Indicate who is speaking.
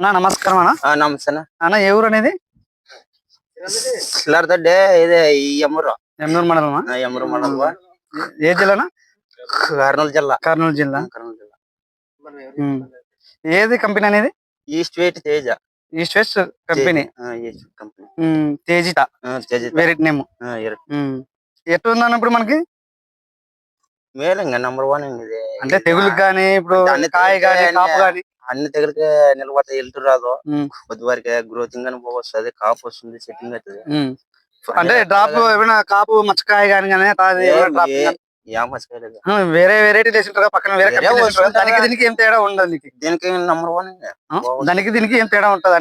Speaker 1: అన్న నమస్కారం అన్న.
Speaker 2: నమస్తే అన్న.
Speaker 1: అన్న ఏ ఊరు అనేది?
Speaker 2: సిల్లార్దడ్డే ఇదే ఈ ఎమ్మరు ఆ, ఎమ్మరు మండలం
Speaker 1: ఏ జిల్లానా?
Speaker 2: కర్నూలు జిల్లా.
Speaker 1: కర్నూలు జిల్లా.
Speaker 2: కర్నూలు జిల్లా.
Speaker 1: ఏది కంపెనీ అనేది?
Speaker 2: East wait Teja.
Speaker 1: East west company.
Speaker 2: Company.
Speaker 1: Tejitha. Variety name ఎట్టు ఉందన్న ఇప్పుడు మనకి?
Speaker 2: మేలు ఇంకా నంబర్ వన్
Speaker 1: అంటే తెగులుకి కానీ ఇప్పుడు కాయ కానీ కాపు కానీ.
Speaker 2: అన్ని దగ్గరికి నిలబడతాయి వెళ్తూ రాదు. కొద్ది వరకు గ్రోతింగ్ అని వస్తుంది కాపు వస్తుంది సెట్టింగ్ అవుతుంది
Speaker 1: అంటే డ్రాప్ ఏమైనా కాపు మచ్చకాయ కానీ వేరే వెరైటీ వేసింటారు పక్కన వేరే? దానికి దీనికి ఏం తేడా ఉండదు నీకు?
Speaker 2: దీనికి నంబర్ వన్?
Speaker 1: దానికి దీనికి ఏం తేడా ఉంటది